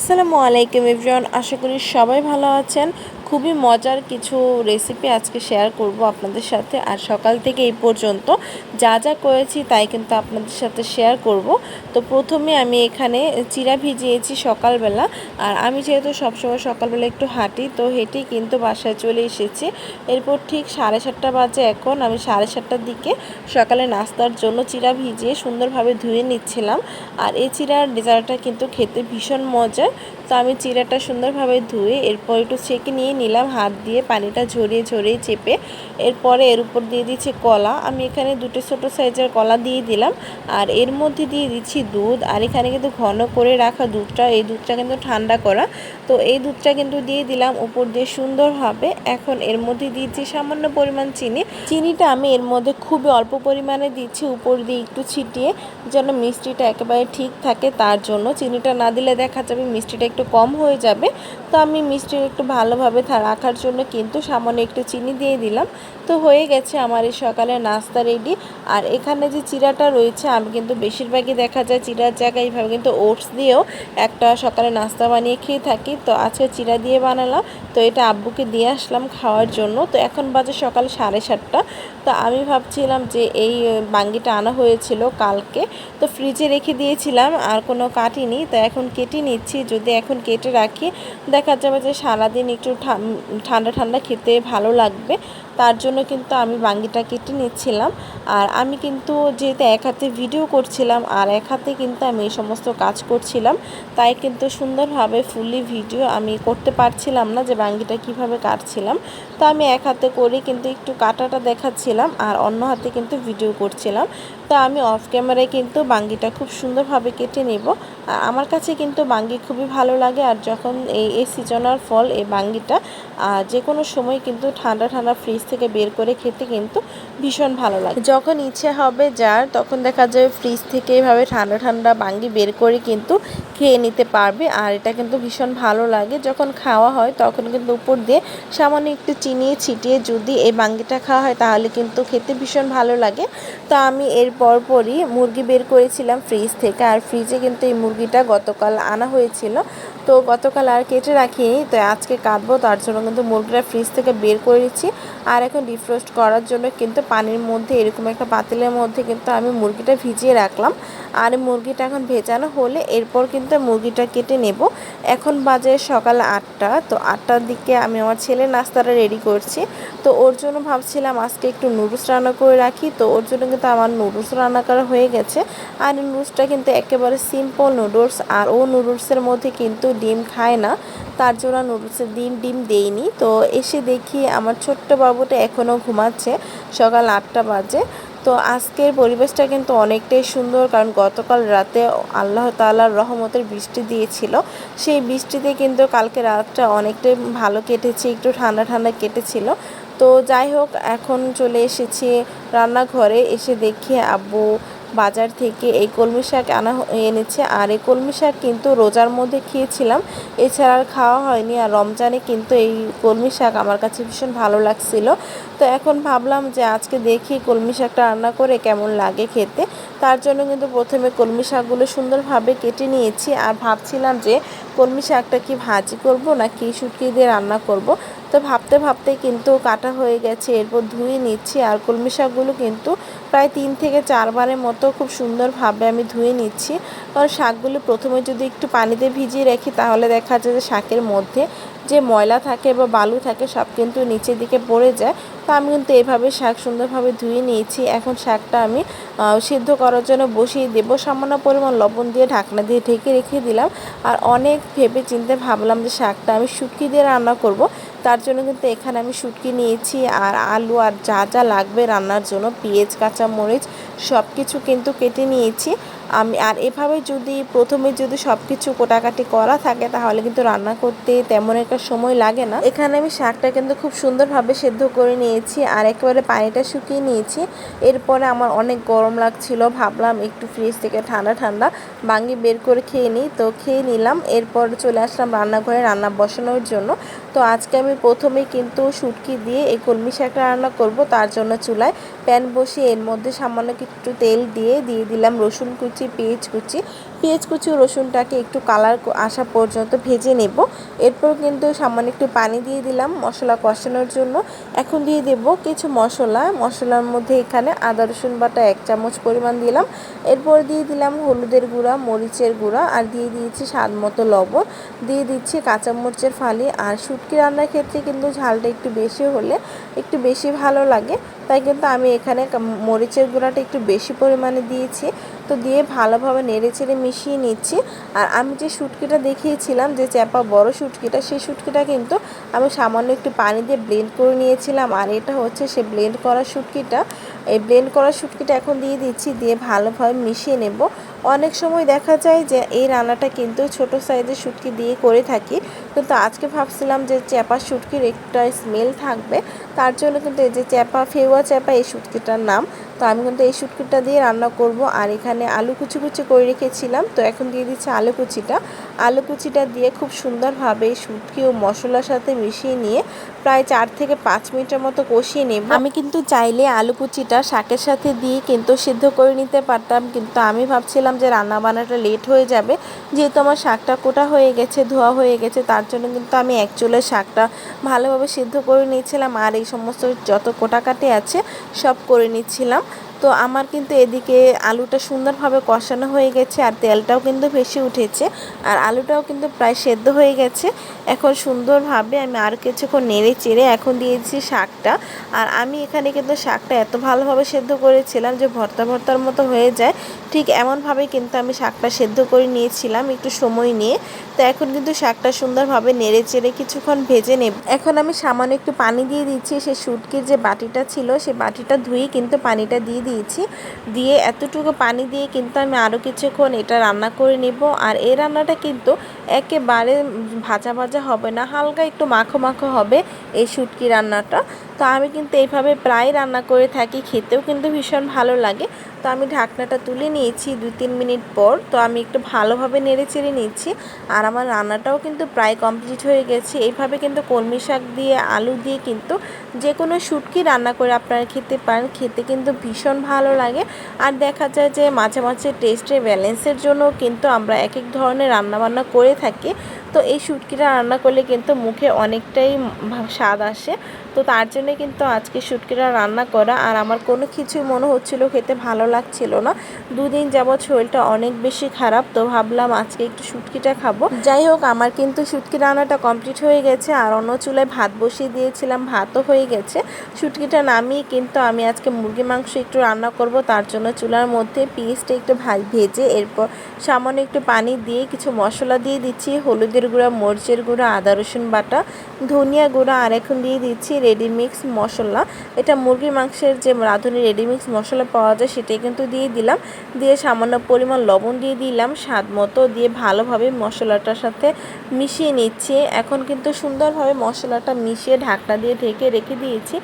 আসসালামু আলাইকুম এভরিওয়ান আশা করি সবাই ভালো আছেন। খুবই মজার কিছু রেসিপি আজকে শেয়ার করব আপনাদের সাথে। আর সকাল থেকে এই পর্যন্ত যা যা করেছি তাই কিন্তু আপনাদের সাথে শেয়ার করব। তো প্রথমে আমি এখানে চিরা ভিজিয়েছি সকালবেলা। আর আমি যেহেতু সবসময় সকালবেলা একটু হাঁটি, তো হেঁটেই কিন্তু বাসায় চলে এসেছি। এরপর ঠিক সাড়ে সাতটা বাজে এখন। আমি সাড়ে সাতটার দিকে সকালে নাস্তার জন্য চিরা ভিজিয়ে সুন্দরভাবে ধুয়ে নিচ্ছিলাম। আর এই চিরার ডেজার্টটা কিন্তু খেতে ভীষণ মজার। তো আমি চিরাটা সুন্দরভাবে ধুয়ে এরপর একটু ছেঁকে নিয়ে নিলাম, হাত দিয়ে পানিটা ঝরিয়ে ঝরিয়ে চেপে। এরপরে এর উপর দিয়ে দিচ্ছি কলা। আমি এখানে দুটো ছোটো সাইজের কলা দিয়ে দিলাম, আর এর মধ্যে দিয়ে দিচ্ছি দুধ। আর এখানে কিন্তু ঘন করে রাখা দুধটা, এই দুধটা কিন্তু ঠান্ডা করা। তো এই দুধটা কিন্তু দিয়ে দিলাম উপর দিয়ে সুন্দর হবে এখন এর মধ্যে দিচ্ছি সামান্য পরিমাণ চিনি। চিনিটা আমি এর মধ্যে খুবই অল্প পরিমাণে দিচ্ছি, উপর দিয়ে একটু ছিটিয়ে, যেন মিষ্টিটা একেবারে ঠিক থাকে তার জন্য। চিনিটা না দিলে দেখা যাবে মিষ্টিটা একটু কম হয়ে যাবে। তো আমি মিষ্টি একটু ভালোভাবে রাখার জন্য কিন্তু সামান্য একটু চিনি দিয়ে দিলাম। তো হয়ে গেছে আমার এই সকালে নাস্তা রেডি আর এখানে যে চিরাটা রয়েছে, আমি কিন্তু বেশিরভাগই দেখা যায় চিরার জায়গায় এইভাবে কিন্তু ওটস দিয়েও একটা সকালে নাস্তা বানিয়ে খেয়ে থাকি। তো আজকে চিরা দিয়ে বানালাম, তো এটা আব্বুকে দিয়ে আসলাম খাওয়ার জন্য। তো এখন বাজে সকাল সাড়ে সাতটা। তো আমি ভাবছিলাম যে এই বাঙ্গিটা আনা হয়েছিল কালকে। তো ফ্রিজে রেখে দিয়েছিলাম, আর কোনো কাটিনি। তো এখন কেটে নিচ্ছি, যদি এখন কেটে রাখি, দেখা যাবে যে সারাদিন একটু ঠান্ডা ঠান্ডা খেতে ভালো লাগবে। তার জন্য কিন্তু আমি বাঙ্গিটা কেটে নিচ্ছিলাম। আর আমি কিন্তু যেহেতু এক হাতে ভিডিও করছিলাম আর এক হাতে কিন্তু আমি এই সমস্ত কাজ করছিলাম, তাই কিন্তু সুন্দরভাবে ফুললি ভিডিও আমি করতে পারছিলাম না যে বাঙ্গিটা কীভাবে কাটছিলাম। তো আমি এক হাতে করে কিন্তু একটু কাটাটা দেখাচ্ছিলাম আর অন্য হাতে কিন্তু ভিডিও করছিলাম। তো আমি অফ ক্যামেরায় কিন্তু বাঙ্গিটা খুব সুন্দরভাবে কেটে নেব। আমার কাছে কিন্তু বাঙ্গি খুবই ভালো লাগে আর যখন এই এই সিজনার ফল এই বাঙ্গিটা যে কোনো সময় কিন্তু ঠান্ডা ঠান্ডা ফ্রিজ থেকে বের করে খেতে কিন্তু ভীষণ ভালো লাগে। যখন ইচ্ছে হবে যার, তখন দেখা যাবে ফ্রিজ থেকে এভাবে ঠান্ডা ঠান্ডা বাঙ্গি বের করে কিন্তু খেয়ে নিতে পারবে আর এটা কিন্তু ভীষণ ভালো লাগে। যখন খাওয়া হয়, তখন কিন্তু উপর দিয়ে সামান্য একটু চিনি ছিটিয়ে যদি এই বাঙ্গিটা খাওয়া হয়, তাহলে কিন্তু খেতে ভীষণ ভালো লাগে। তো আমি এর পরপরই মুরগি বের করেছিলাম ফ্রিজ থেকে। আর ফ্রিজে কিন্তু এই মুরগিটা গতকাল আনা হয়েছিল। তো গতকাল আর কেটে রাখিনি, তো আজকে কাটবো, তার জন্য কিন্তু মুরগিটা ফ্রিজ থেকে বের করে দিচ্ছি আর এখন ডিফ্রোস্ট করার জন্য কিন্তু পানির মধ্যে, এরকম একটা পাতিলের মধ্যে কিন্তু আমি মুরগিটা ভিজিয়ে রাখলাম। আর মুরগিটা এখন ভেজানো হলে এরপর কিন্তু মুরগিটা কেটে নেব। এখন বাজে সকাল আটটা, তো আটটার দিকে আমি আমার ছেলে নাস্তাটা রেডি করছি। তো ওর জন্য ভাবছিলাম আজকে একটু নুডলস রান্না করে রাখি, তো ওর জন্য কিন্তু আমার নুডলস রান্না করা হয়ে গেছে। আর নুডলসটা কিন্তু একেবারে সিম্পল নুডলস আর ও নুডলসের মধ্যে কিন্তু ডিম খায় না, তার জন্য নুডলসের ডিম ডিম দেইনি। তো এসে দেখি আমার ছোট্ট বাবুটা এখনও ঘুমাচ্ছে, সকাল আটটা বাজে। তো আজকের পরিবেশটা কিন্তু অনেকটাই সুন্দর, কারণ গতকাল রাতে আল্লাহ তালার রহমতের বৃষ্টি দিয়েছিল। সেই বৃষ্টিতে কিন্তু কালকে রাতটা অনেকটাই ভালো কেটেছে, একটু ঠান্ডা ঠান্ডা কেটেছিল। তো যাই হোক, এখন চলে এসেছি রান্নাঘরে, এসে দেখি আব্বু বাজার থেকে এই কলমি শাক আনা এনেছে। আর এই কলমি শাক কিন্তু রোজার মধ্যে খেয়েছিলাম। এছাড়া আর খাওয়া হয়নি। আর রমজানে কিন্তু এই কলমি শাক আমার কাছে ভীষণ ভালো লাগছিল। তো এখন ভাবলাম যে আজকে দেখি কলমি শাকটা রান্না করে কেমন লাগে খেতে। তার জন্য কিন্তু প্রথমে কলমি শাকগুলো সুন্দরভাবে কেটে নিয়েছি। আর ভাবছিলাম যে কলমি শাকটা কি ভাজি করব না কি শুটকি দিয়ে রান্না করব। তো ভাবতে ভাবতে কিন্তু কাটা হয়ে গেছে। এরপর ধুয়ে নিচ্ছি আর কলমি শাকগুলো কিন্তু প্রায় তিন থেকে চারবারের মতো খুব সুন্দরভাবে আমি ধুয়ে নিচ্ছি। কারণ শাকগুলো প্রথমে যদি একটু পানিতে ভিজিয়ে রাখি, তাহলে দেখা যায় যে শাকের মধ্যে যে ময়লা থাকে বা বালু থাকে, সব কিন্তু নিচের দিকে পড়ে যায়। তো আমি কিন্তু এভাবে শাক সুন্দরভাবে ধুয়ে নিয়েছি। এখন শাকটা আমি সিদ্ধ করার জন্য বসিয়ে দেবো। সামান্য পরিমাণ লবণ দিয়ে ঢাকনা দিয়ে ঢেকে রেখে দিলাম। আর অনেক ভেবে চিনতে ভাবলাম যে শাকটা আমি শুকিয়ে দিয়ে রান্না করব। তার জন্য কিন্তু এখানে আমি শুটকি নিয়েছি আর আলু আর যা যা লাগবে রান্নার জন্য, পেঁয়াজ, কাঁচামরিচ সব কিছু কিন্তু কেটে নিয়েছি। আমি, আর এভাবে যদি প্রথমে যদি সব কিছু কোটাকাটি করা থাকে, তাহলে কিন্তু রান্না করতে তেমন একটা সময় লাগে না। এখানে আমি শাকটা কিন্তু খুব সুন্দরভাবে সেদ্ধ করে নিয়েছি, আর একেবারে পানিটা শুকিয়ে নিয়েছি। এরপরে আমার অনেক গরম লাগছিল, ভাবলাম একটু ফ্রিজ থেকে ঠান্ডা ঠান্ডা বাঙ্গি বের করে খেয়ে নিই। তো খেয়ে নিলাম, এরপর চলে আসলাম রান্নাঘরে রান্না বসানোর জন্য। তো আজকে আমি প্রথমেই কিন্তু শুটকি দিয়ে এই কলমি শাকটা রান্না করব, তার জন্য চুলায় প্যান বসিয়ে এর মধ্যে সামান্য একটু তেল দিয়ে দিয়ে দিলাম রসুন কুচি কুচি, পেঁয়াজ কুচি। পেঁয়াজ কুচি রসুনটাকে একটু কালার আসা পর্যন্ত ভেজে নেব। এরপর কিন্তু সামান্য একটু পানি দিয়ে দিলাম মশলা কষানোর জন্য। এখন দিয়ে দেব কিছু মশলা। মশলার মধ্যে এখানে আদা, রসুন বাটা এক চামচ পরিমাণ দিলাম। এরপর দিয়ে দিলাম হলুদের গুঁড়া, মরিচের গুঁড়া আর দিয়ে দিয়েছি স্বাদ মতো লবণ। দিয়ে দিচ্ছি কাঁচামরিচের ফালি। আর শুটকি রান্নার ক্ষেত্রে কিন্তু ঝালটা একটু বেশি হলে একটু বেশি ভালো লাগে। তাই কিন্তু আমি এখানে মরিচের গুঁড়াটা একটু বেশি পরিমাণে দিয়েছি। তো দিয়ে ভালোভাবে নেড়ে চেড়ে মিশিয়ে নিচ্ছি। আর আমি যে শুটকিটা দেখিয়েছিলাম, যে চ্যাপা বড় শুটকিটা সেই শুটকিটা কিন্তু আমি সামান্য একটু পানি দিয়ে ব্লেন্ড করে নিয়েছিলাম। আর এটা হচ্ছে সে ব্লেন্ড করা শুটকিটা। এই ব্লেন্ড করা শুটকিটা এখন দিয়ে দিচ্ছি, দিয়ে ভালোভাবে মিশিয়ে নেব। অনেক সময় দেখা যায় যে এই রান্নাটা কিন্তু ছোট সাইজের শুটকি দিয়ে করে থাকি। কিন্তু আজকে ভাবছিলাম যে চ্যাপা শুটকির একটা স্মেল থাকবে। তার জন্য কিন্তু এই যে চ্যাপা, ফেওয়া চ্যাপা এই শুটকিটার নাম। তো আমি কিন্তু এই শুটকিটা দিয়ে রান্না করব। আর এখানে আলু কুচি কুচি করে রেখেছিলাম। তো এখন দিয়ে দিচ্ছি আলু কুচিটা। আলু কুচিটা দিয়ে খুব সুন্দরভাবে শুটকি ও মশলার সাথে মিশিয়ে নিয়ে প্রায় চার থেকে পাঁচ মিনিটের মতো কষিয়ে নেব। আমি কিন্তু চাইলে আলু কুচিটা শাকের সাথে দিয়ে কিন্তু সিদ্ধ করে নিতে পারতাম। কিন্তু আমি ভাবছিলাম যে রান্না বান্নাটা লেট হয়ে যাবে। যেহেতু আমার শাকটা কোটা হয়ে গেছে, ধোয়া হয়ে গেছে, তার জন্য কিন্তু আমি এক চুলের শাকটা ভালোভাবে সিদ্ধ করে নিয়েছিলাম। আর এই সমস্ত যত কোটাকাটি আছে সব করে নিচ্ছিলাম। তো আমার কিন্তু এদিকে আলুটা সুন্দরভাবে কষানো হয়ে গেছে আর তেলটাও কিন্তু বেশি উঠেছে আর আলুটাও কিন্তু প্রায় সেদ্ধ হয়ে গেছে। এখন সুন্দরভাবে আমি আর কিছুক্ষণ নেড়ে চেড়ে এখন দিয়েছি শাকটা। আর আমি এখানে কিন্তু শাকটা এত ভালোভাবে সেদ্ধ করেছিলাম যে ভর্তা ভর্তার মতো হয়ে যায়। ঠিক এমনভাবেই কিন্তু আমি শাকটা সেদ্ধ করে নিয়েছিলাম একটু সময় নিয়ে। তো এখন কিন্তু শাকটা সুন্দরভাবে নেড়ে চেড়ে কিছুক্ষণ ভেজে নেব। এখন আমি সামান্য একটু পানি দিয়ে দিচ্ছি। সে শুটকির যে বাটিটা ছিল, সে বাটিটা ধুয়ে কিন্তু পানিটা দিয়ে দিয়েছি। দিয়ে এতটুকু পানি দিয়ে কিন্তু আমি আরও কিছুক্ষণ এটা রান্না করে নেব। আর এই রান্নাটা কিন্তু একেবারে ভাজা ভাজা হবে না, হালকা একটু মাখো মাখো হবে এই শুটকি রান্নাটা। তো আমি কিন্তু এইভাবে প্রায় রান্না করে থাকি, খেতেও কিন্তু ভীষণ ভালো লাগে। তো আমি ঢাকনাটা তুলে নিয়েছি দুই তিন মিনিট পর। তো আমি একটু ভালোভাবে নেড়ে চেড়ে নিচ্ছি। আর আমার রান্নাটাও কিন্তু প্রায় কমপ্লিট হয়ে গেছে। এইভাবে কিন্তু কলমি শাক দিয়ে, আলু দিয়ে কিন্তু যে কোনো শুটকি রান্না করে আপনারা খেতে পারেন। খেতে কিন্তু ভীষণ ভালো লাগে। আর দেখা যায় যে মাঝে মাঝে টেস্টের ব্যালেন্সের জন্য কিন্তু আমরা এক এক ধরনের রান্নাবান্না করে থাকি। তো এই শুটকিটা রান্না করলে কিন্তু মুখে অনেকটাই স্বাদ আসে। তো তার জন্যে কিন্তু আজকে শুটকিটা রান্না করা। আর আমার কোনো কিছুই মনে হচ্ছিল খেতে ভালো লাগছিল না। দুদিন যাবৎ শরীরটা অনেক বেশি খারাপ, তো ভাবলাম আজকে একটু শুটকিটা খাব। যাই হোক, আমার কিন্তু শুটকি রান্নাটা কমপ্লিট হয়ে গেছে। আর অন্য চুলায় ভাত বসিয়ে দিয়েছিলাম, ভাতও হয়ে গেছে। শুটকিটা নামিয়ে কিন্তু আমি আজকে মুরগি মাংস একটু রান্না করব। তার জন্য চুলার মধ্যে পিসটা একটু ভেজে এরপর সামান্য একটু পানি দিয়ে কিছু মশলা দিয়ে দিচ্ছি। হলুদের গুঁড়া, মরিচের গুঁড়া, আদা রসুন বাটা, ধনিয়া গুঁড়া, আর এখন দিয়ে দিচ্ছি রেডিমিক্স মশলা। এটা মুরগির মাংসের যে রাঁধুনি রেডিমিক্স মশলা পাওয়া যায়, সেটাই কিন্তু দিয়ে দিলাম। দিয়ে সামান্য পরিমাণ লবণ দিয়ে দিলাম স্বাদ মতো, দিয়ে ভালোভাবে মশলাটার সাথে মিশিয়ে নিচ্ছি। এখন কিন্তু সুন্দরভাবে মশলাটা মিশিয়ে ঢাকনা দিয়ে ঢেকে রেখে দিয়েছি।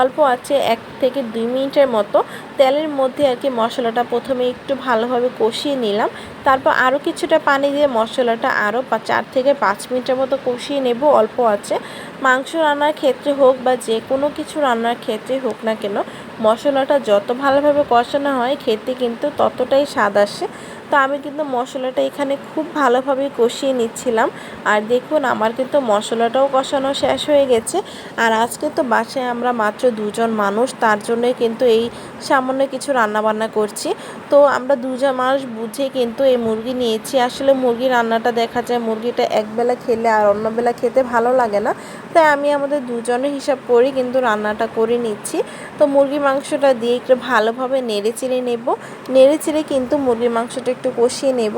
অল্প আছে এক থেকে দুই মিনিটের মতো। তেলের মধ্যে আর কি মশলাটা প্রথমে একটু ভালোভাবে কষিয়ে নিলাম। তারপর আরও কিছুটা পানি দিয়ে মশলাটা আরও চার থেকে পাঁচ মিনিটের মতো কষিয়ে নেব, অল্প আছে। মাংস রান্নার ক্ষেত্রে হোক বা যে কোনো কিছু রান্নার ক্ষেত্রে হোক না কেন, মশলাটা যত ভালোভাবে কষানো হয়, খেতে কিন্তু ততটাই স্বাদ আসে। তো আমি কিন্তু মশলাটা এখানে খুব ভালোভাবে কষিয়ে নিচ্ছিলাম। আর দেখুন, আমার কিন্তু মশলাটাও কষানো শেষ হয়ে গেছে। আর আজকে তো বাসায় আমরা মাত্র দুজন মানুষ, তার জন্যে কিন্তু এই সামান্য কিছু রান্নাবান্না করছি। তো আমরা দুজন মানুষ বুঝে কিন্তু এই মুরগি নিয়েছি। আসলে মুরগি রান্নাটা দেখা যায় মুরগিটা একবেলা খেলে আর অন্য বেলা খেতে ভালো লাগে না। তাই আমি আমাদের দুজনের হিসাব করি কিন্তু রান্নাটা করে নিচ্ছি। তো মুরগি মাংসটা দিয়ে একটু ভালোভাবে নেড়ে চেড়ে নেব। নেড়ে চেড়ে কিন্তু মুরগির মাংসটা একটু কষিয়ে নেব।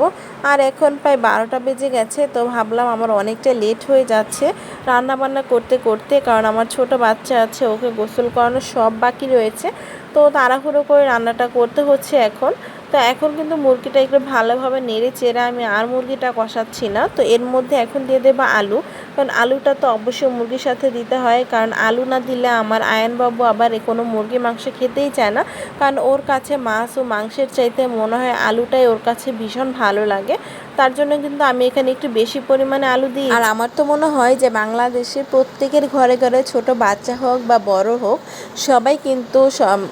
আর এখন প্রায় বারোটা বেজে গেছে, তো ভাবলাম আমার অনেকটা লেট হয়ে যাচ্ছে রান্না বান্না করতে করতে, কারণ আমার ছোট বাচ্চা আছে, ওকে গোসল করানো সব বাকি রয়েছে। তো তাড়াহুড়ো করে রান্নাটা করতে হচ্ছে এখন। তো এখন কিন্তু মুরগিটা একটু ভালোভাবে নেড়ে চেড়ে আমি আর মুরগিটা কষাচ্ছি না। তো এর মধ্যে এখন দিয়ে দেবো আলু। কারণ আলুটা তো অবশ্যই মুরগির সাথে দিতে হয়। কারণ আলু না দিলে আমার আয়নবাবু আবার কোনো মুরগি মাংস খেতেই চায় না। কারণ ওর কাছে মাছ ও মাংসের চাইতে মনে হয় আলুটাই ওর কাছে ভীষণ ভালো লাগে। তার জন্য কিন্তু আমি এখানে একটু বেশি পরিমাণে আলু দিই। আর আমার তো মনে হয় যে বাংলাদেশে প্রত্যেকের ঘরে ঘরে ছোট বাচ্চা হোক বা বড় হোক, সবাই কিন্তু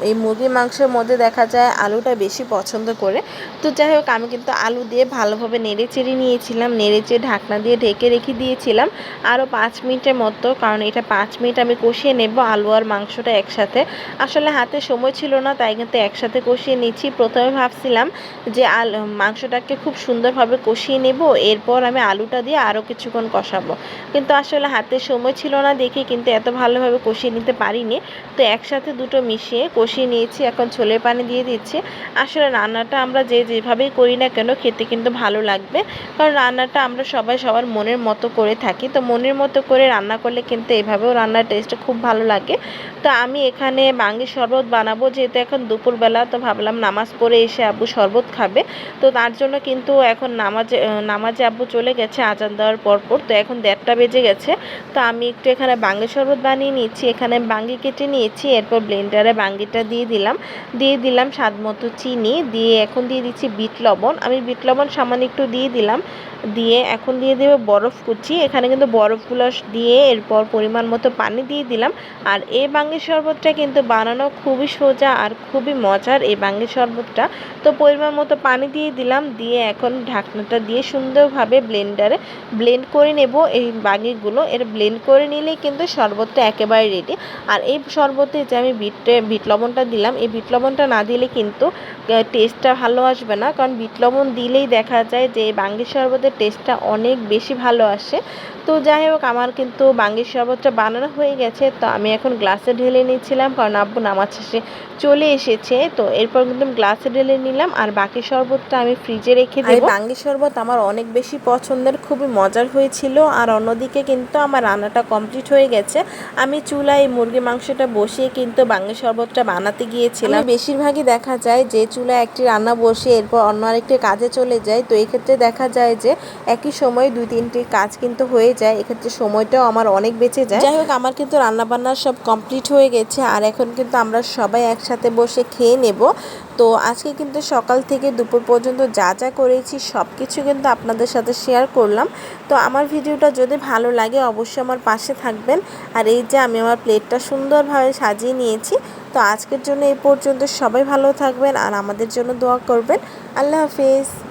এই মুরগির মাংসের মধ্যে দেখা যায় আলুটা বেশি পছন্দ করে। তো যাই হোক, আমি কিন্তু আলু দিয়ে ভালোভাবে নেড়ে চেড়ে নিয়েছিলাম নেড়ে চেড়ে ঢাকনা দিয়ে ঢেকে রেখে দিয়েছিলাম। আরও পাঁচ মিনিটের মতো, কারণ এটা পাঁচ মিনিট আমি কষিয়ে নেব আলু আর মাংসটা একসাথে। আসলে হাতে সময় ছিল না, তাই কিন্তু একসাথে কষিয়ে নিচ্ছি। প্রথমে ভাবছিলাম যে আল মাংসটাকে খুব সুন্দরভাবে কষিয়ে নেব, এরপর আমি আলুটা দিয়ে আরও কিছুক্ষণ কষাবো। কিন্তু আসলে হাতে সময় ছিল না দেখে কিন্তু এত ভালোভাবে কষিয়ে নিতে পারিনি। তো একসাথে দুটো মিশিয়ে কষিয়ে নিয়েছি, এখন ছোলের পানি দিয়ে দিচ্ছি। আসলে রান্নাটা আমরা যে যেভাবেই করি না কেন খেতে কিন্তু ভালো লাগবে। কারণ রান্নাটা আমরা সবাই সবার মনের মতো করে থাকি। তো মনের মতো করে রান্না করলে কিন্তু এভাবেও রান্নার টেস্টটা খুব ভালো লাগে। তো আমি এখানে বাঙ্গি শরবত বানাবো, যেহেতু এখন দুপুরবেলা তো ভাবলাম নামাজ পড়ে এসে আব্বু শরবত খাবে। তো তার জন্য কিন্তু এখন নামাজে আহ, নামাজে আব্বু চলে গেছে আজান দেওয়ার পরপর। তো এখন দেড়টা বেজে গেছে। তো আমি একটু এখানে বাঙ্গি শরবত বানিয়ে নিচ্ছি এখানে বাঙ্গি কেটে নিয়েছি এরপর ব্লেন্ডারে বাঙ্গিটা দিয়ে দিলাম। দিয়ে দিলাম স্বাদ মতো চিনি। দিয়ে এখন দিয়ে দিচ্ছি বিট লবণ। আমি বিট লবণ সামান্য একটু দিয়ে দিলাম। দিয়ে এখন দিয়ে দেবো বরফ কুচি। এখানে কিন্তু বরফগুলো দিয়ে এরপর পরিমাণ মতো পানি দিয়ে দিলাম। আর এই বাঙ্গি শরবতটা কিন্তু বানানো খুবই সোজা আর খুবই মজার এই বাঙ্গি শরবতটা। তো পরিমাণ মতো পানি দিয়ে দিলাম। দিয়ে এখন ঢাকনাটা দিয়ে সুন্দরভাবে ব্লেন্ডারে ব্লেন্ড করে নেব এই বাঙ্গিগুলো এর ব্লেন্ড করে নিলেই কিন্তু শরবতটা একেবারে রেডি আর এই শরবতে যে আমি বিট বিট লবণটা দিলাম এই বিট লবণটা না দিলে কিন্তু টেস্টটা ভালো আসবে না। কারণ বিট লবণ দিলেই দেখা যায় যে এই বাঙ্গি শরবতের টেস্টটা অনেক বেশি ভালো আসে। তো যাই হোক আমার কিন্তু বাঙ্গির শরবতটা বানানো হয়ে গেছে। তো আমি এখন গ্লাসে ঢেলে নিচ্ছিলাম কারণ আব্বু নামাজ শেষে চলে এসেছে। তো এরপর কিন্তু গ্লাসে ঢেলে নিলাম। আর বাকি শরবতটা আমি ফ্রিজে রেখে দেবো। বাঙ্গি শরবত আমার অনেক বেশি পছন্দের খুবই মজার হয়েছিল। আর অন্যদিকে কিন্তু আমার রান্নাটা কমপ্লিট হয়ে গেছে। আমি চুলায় মুরগি মাংসটা বসিয়ে কিন্তু বাঙ্গি শরবতটা বানাতে গিয়েছিলাম। বেশিরভাগই দেখা যায় যে চুলায় একটি রান্না বসে এরপর অন্য আরেকটি কাজে চলে যায়। তো এক্ষেত্রে দেখা যায় যে একই সময় দুই তিনটি কাজ কিন্তু হয়ে যায়। এক্ষেত্রে সময়টাও আমার অনেক বেঁচে যায়। যাই হোক আমার কিন্তু রান্নাবান্না সব কমপ্লিট হয়ে গেছে। আর এখন কিন্তু আমরা সবাই একসাথে বসে খেয়ে নেব। তো আজকে কিন্তু সকাল থেকে দুপুর পর্যন্ত যা যা করেছি সব কিছু কিন্তু আপনাদের সাথে শেয়ার করলাম। তো আমার ভিডিওটা যদি ভালো লাগে অবশ্যই আমার পাশে থাকবেন। আর এই যে আমি আমার প্লেটটা সুন্দরভাবে সাজিয়ে নিয়েছি, তো আজকের জন্য এই পর্যন্ত সবাই ভালো থাকবেন আর আমাদের জন্য দোয়া করবেন। আল্লাহ হাফিজ।